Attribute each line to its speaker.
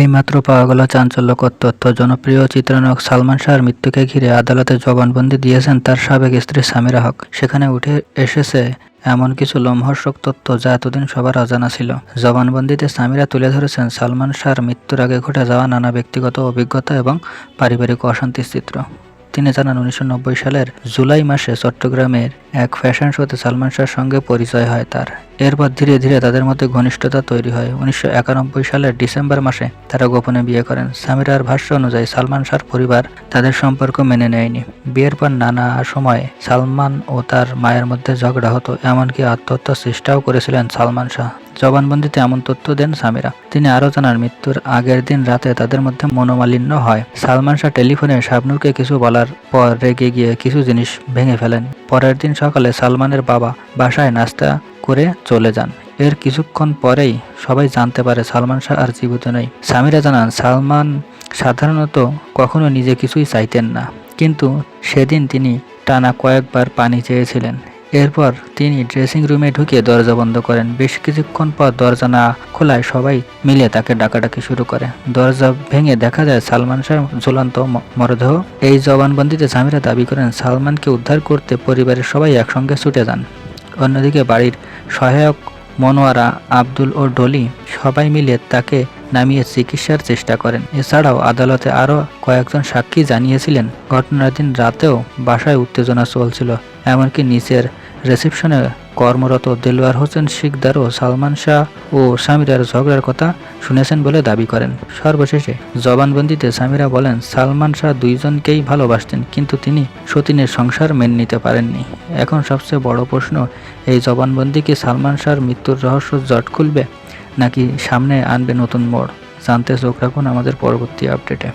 Speaker 1: এইমাত্র পাওয়া গেল চাঞ্চল্যকর তথ্য। জনপ্রিয় চিত্রনায়ক সালমান শাহর মৃত্যুকে ঘিরে আদালতে জবানবন্দি দিয়েছেন তার সাবেক স্ত্রী সামিরা হক। সেখানে উঠে এসেছে এমন কিছু লোমহর্ষক তথ্য যা এতদিন সবার অজানা ছিল। জবানবন্দিতে সামিরা তুলে ধরেছেন সালমান শাহর মৃত্যুর আগে ঘটে যাওয়া নানা ব্যক্তিগত অভিজ্ঞতা এবং পারিবারিক অশান্তির চিত্র। তিনি জানান, উনিশশো নব্বই সালের জুলাই মাসে চট্টগ্রামের এক ফ্যাশন শোতে সালমান শাহর সঙ্গে পরিচয় হয় তার। এরপর ধীরে ধীরে তাদের মধ্যে ঘনিষ্ঠতা তৈরি হয়। উনিশশো একানব্বই সালের ডিসেম্বর মাসে তারা গোপনে বিয়ে করেন। সামিরার ভাষ্য অনুযায়ী, সালমান শাহর পরিবার তাদের সম্পর্ক মেনে নেয়নি। বিয়ের পর নানা সময়ে সালমান ও তার মায়ের মধ্যে ঝগড়া হতো, এমনকি আত্মহত্যার চেষ্টাও করেছিলেন সালমান শাহ। জবানবন্দিতে এমন তথ্য দেন সামিরা। তিনি আরও জানান, মৃত্যুর আগের দিন রাতে তাদের মধ্যে মনোমালিন্য হয়। সালমান শাহ টেলিফোনে শাবনুরকে কিছু বলার পর রেগে গিয়ে কিছু জিনিস ভেঙে ফেলেন। পরের দিন সকালে সালমানের বাবা বাসায় নাস্তা করে চলে যান। এর কিছুক্ষণ পরেই সবাই জানতে পারে সালমান শাহ আর জীবিত নেই। সামিরা জানান, সালমান সাধারণত কখনো নিজে কিছুই চাইতেন না। কিন্তু সেদিন তিনি টানা কয়েকবার পানি চেয়েছিলেন। এরপর তিনি ড্রেসিং রুমে ঢুকে দরজা বন্ধ করেন। বেশ কিছুক্ষণ পর দরজা না খোলায় সবাই মিলে তাকে ডাকাডাকি শুরু করে। দরজা ভেঙে দেখা যায় সালমান শাহ ঝুলন্ত মরদেহ। এই জবানবন্দিতে স্বামীরা দাবি করেন, সালমানকে উদ্ধার করতে পরিবারের সবাই একসঙ্গে ছুটে যান। অন্যদিকে বাড়ির সহায়ক মনোয়ারা, আব্দুল ও ডলি সবাই মিলে তাকে নামিয়ে চিকিৎসার চেষ্টা করেন। এছাড়াও আদালতে আরও কয়েকজন সাক্ষী জানিয়েছিলেন, ঘটনার দিন রাতেও বাসায় উত্তেজনা চলছিল, এমনকি নিচের রিসেপশনে কর্মরত দেলোয়ার হোসেন শিকদারও সালমান শাহ ও সামিরার ঝগড়ার কথা শুনেছেন বলে দাবি করেন। সর্বশেষে জবানবন্দিতে সামিরা বলেন, সালমান শাহ দুইজনকেই ভালোবাসতেন, কিন্তু তিনি সতীনের সংসার মেনে নিতে পারেননি। এখন সবচেয়ে বড় প্রশ্ন, এই জবানবন্দি কি সালমান শাহর মৃত্যুর রহস্য জট খুলবে, নাকি সামনে আনবে নতুন মোড়? জানতে চোখ রাখুন আমাদের পরবর্তী আপডেটে।